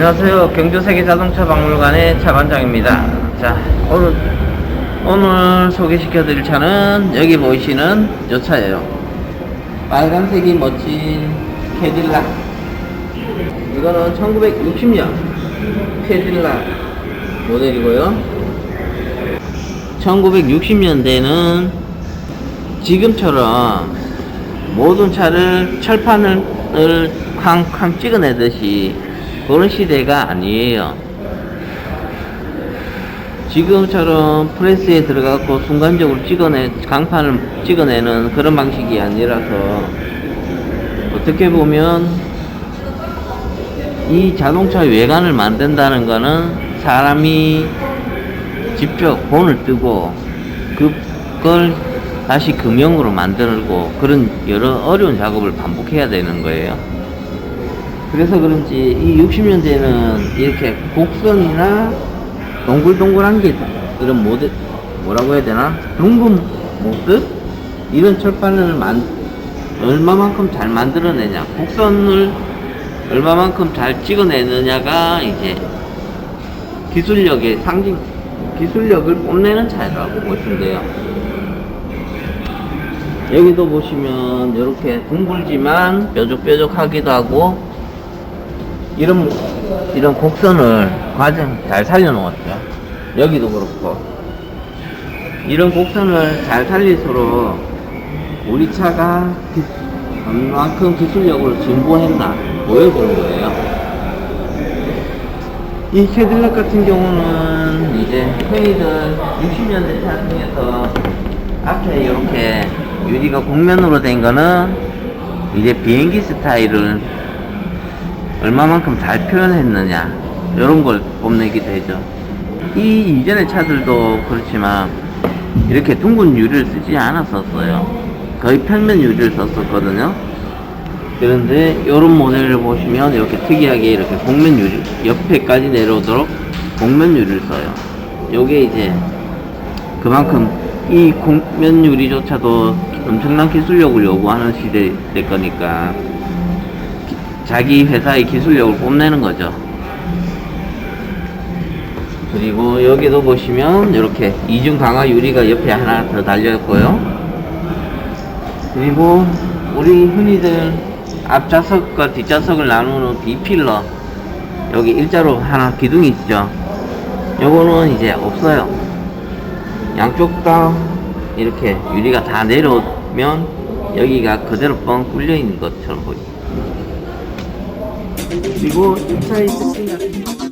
안녕하세요. 경주세계 자동차 박물관의 차관장입니다. 자, 오늘, 오늘 소개시켜 드릴 차는 여기 보이시는 이 차예요. 빨간색이 멋진 캐딜락. 이거는 1960년 캐딜락 모델이고요. 1960년대는 지금처럼 모든 차를 철판을 쾅쾅 찍어내듯이 그런 시대가 아니에요. 지금처럼 프레스에 들어가고 순간적으로 찍어내 강판을 찍어내는 그런 방식이 아니라서 어떻게 보면 이 자동차 외관을 만든다는 거는 사람이 직접 본을 뜨고 그걸 다시 금형으로 만들고 그런 여러 어려운 작업을 반복해야 되는 거예요. 그래서 그런지 이 60년대는 이렇게 곡선이나 동글동글한 게 이런 모델 뭐라고 해야 되나? 둥근 모습? 이런 철판을 만 얼마만큼 잘 만들어내냐? 곡선을 얼마만큼 잘 찍어내느냐가 이제 기술력의 상징 기술력을 뽐내는 차이라고 보시면 돼요. 여기도 보시면 이렇게 둥글지만 뾰족뾰족하기도 하고 이런 이런 곡선을 과정 잘 살려놓았죠. 여기도 그렇고 이런 곡선을 잘 살릴수록 우리 차가 기- 얼만큼 기술력으로 진보했나 보여주는 거예요. 이 캐딜락 같은 경우는 이제 흔히들 60년대 차 중에서 앞에 이렇게 유리가 곡면으로 된 거는 이제 비행기 스타일을 얼마만큼 잘 표현했느냐 이런 걸 뽐내게 되죠. 이 이전의 차들도 그렇지만 이렇게 둥근 유리를 쓰지 않았었어요. 거의 평면 유리를 썼었거든요. 그런데 이런 모델을 보시면 이렇게 특이하게 이렇게 곡면 유리 옆에까지 내려오도록 곡면 유리를 써요. 요게 이제 그만큼 이 곡면 유리조차도 엄청난 기술력을 요구하는 시대 될 거니까 기- 자기 회사의 기술력을 뽐내는 거죠. 그리고 여기도 보시면 이렇게 이중 강화 유리가 옆에 하나 더 달렸고요. 그리고 우리 흔히들 앞좌석과 뒷좌석을 나누는 B필러 여기 일자로 하나 기둥이 있죠. 요거는 이제 없어요. 양쪽 다 이렇게 유리가 다 내려오면 여기가 그대로 뻥 뚫려 있는 것처럼 보입니다. 그리고 2차 이스팅 같은 경우